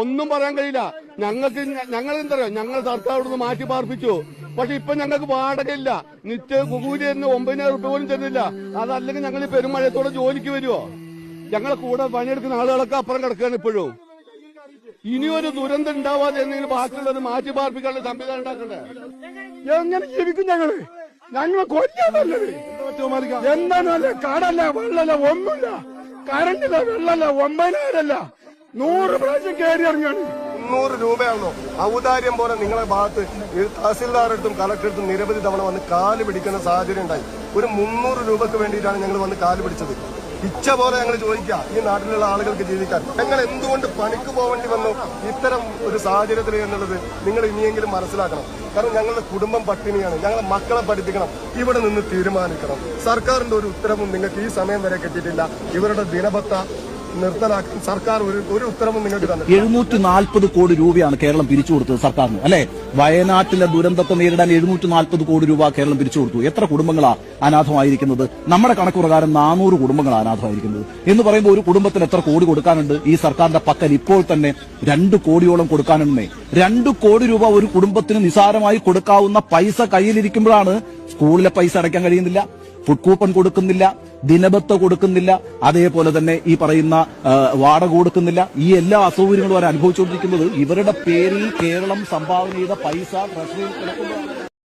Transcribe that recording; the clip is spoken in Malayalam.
ഒന്നും പറയാൻ കഴിയില്ല. ഞങ്ങൾക്ക് ഞങ്ങൾ എന്തറിയാം ഞങ്ങൾ സർക്കാർ ഇവിടുന്ന് മാറ്റി പാർപ്പിച്ചു. പക്ഷെ ഇപ്പൊ ഞങ്ങൾക്ക് വാടകയില്ല നിത്യ കൂലി തന്നെ ഒമ്പതിനായിരം റുപ്യ പോലും തരുന്നില്ല. അതല്ലെങ്കിൽ ഞങ്ങൾ ഈ പെരുമഴയത്തോടെ ജോലിക്ക് വരുമോ ഞങ്ങളെ കൂടെ പണിയെടുക്കുന്ന ആളുകളൊക്കെ അപ്പുറം കിടക്കുകയാണ് ഇപ്പോഴും. ഇനിയൊരു ദുരന്തം ഉണ്ടാവാതെ എന്തെങ്കിലും ബാക്കിയുള്ളത് മാറ്റി പാർപ്പിക്കാനുള്ള സംവിധാനം ഉണ്ടാക്കണ്ടേ? എങ്ങനെ ജീവിക്കും ഞങ്ങൾ? ഞങ്ങളെ കൊല്ലാൻ എന്താണല്ലേ എന്താണല്ല കടല്ല വെള്ളല്ല ഒന്നുമില്ല. കറണ്ടില്ല വെള്ളല്ല ഒമ്പതിനായിരല്ല. നൂറ് പ്രാവശ്യം കയറി ഇറങ്ങാണ്. മുന്നൂറ് രൂപയാണോ? ഔദാര്യം പോലെ നിങ്ങളെ ഭാഗത്ത് ഈ കളക്ടറെടുത്തും നിരവധി തവണ വന്ന് കാൽ പിടിക്കുന്ന സാഹചര്യം ഉണ്ടായി. ഒരു മുന്നൂറ് രൂപക്ക് വേണ്ടിയിട്ടാണ് ഞങ്ങൾ വന്ന് കാൽ പിടിച്ചത്. ഇച്ഛ പോലെ ഞങ്ങൾ ചോദിക്കുക ഈ നാട്ടിലുള്ള ആളുകൾക്ക് ജീവിക്കാൻ. ഞങ്ങൾ എന്തുകൊണ്ട് പണിക്ക് പോകേണ്ടി വന്നു? ഇത്തരം ഒരു സാഹചര്യത്തിൽ എന്നുള്ളത് നിങ്ങൾ ഇനിയെങ്കിലും മനസ്സിലാക്കണം. കാരണം ഞങ്ങളുടെ കുടുംബം പട്ടിണിയാണ്. ഞങ്ങളെ മക്കളെ പഠിപ്പിക്കണം. ഇവിടെ നിന്ന് തീരുമാനിക്കണം. സർക്കാരിന്റെ ഒരു ഉത്തരവും നിങ്ങൾക്ക് ഈ സമയം വരെ കിട്ടിയിട്ടില്ല. ഇവരുടെ ദിനപത്ത നിർത്തലാക്കാൻ സർക്കാർ ഒരു ഒരു ഉത്തരവും നിങ്ങൾക്ക് എഴുന്നൂറ്റി നാൽപ്പത് കോടി രൂപയാണ് കേരളം പിരിച്ചു കൊടുത്തത് സർക്കാരിന്. അല്ലെ? വയനാട്ടിലെ ദുരന്തത്തെ നേരിടാൻ എഴുന്നൂറ്റി നാൽപ്പത് കോടി രൂപ കേരളം പിരിച്ചു കൊടുത്തു. എത്ര കുടുംബങ്ങളാണ് അനാഥമായിരിക്കുന്നത്? നമ്മുടെ കണക്ക് പ്രകാരം നാനൂറ് കുടുംബങ്ങളാണ് അനാഥമായിരിക്കുന്നത്. എന്ന് പറയുമ്പോൾ ഒരു കുടുംബത്തിന് എത്ര കോടി കൊടുക്കാനുണ്ട്? ഈ സർക്കാരിന്റെ പക്കൽ ഇപ്പോൾ തന്നെ രണ്ട് കോടിയോളം കൊടുക്കാനുണ്ടേ രണ്ട് കോടി രൂപ ഒരു കുടുംബത്തിന് നിസാരമായി കൊടുക്കാവുന്ന പൈസ കയ്യിലിരിക്കുമ്പോഴാണ് സ്കൂളിലെ പൈസ അടയ്ക്കാൻ കഴിയുന്നില്ല. ഫുഡ് കൂപ്പൺ കൊടുക്കുന്നില്ല ദിനബത്ത കൊടുക്കുന്നില്ല അതേപോലെ തന്നെ ഈ പറയുന്ന വാടക കൊടുക്കുന്നില്ല. ഈ എല്ലാ അസൗകര്യങ്ങളും അവർ അനുഭവിച്ചുകൊണ്ടിരിക്കുന്നത് ഇവരുടെ പേരിൽ കേരളം സംഭാവന ചെയ്ത പൈസ ട്രഷറിയിൽ കിടക്കുന്നതാണ്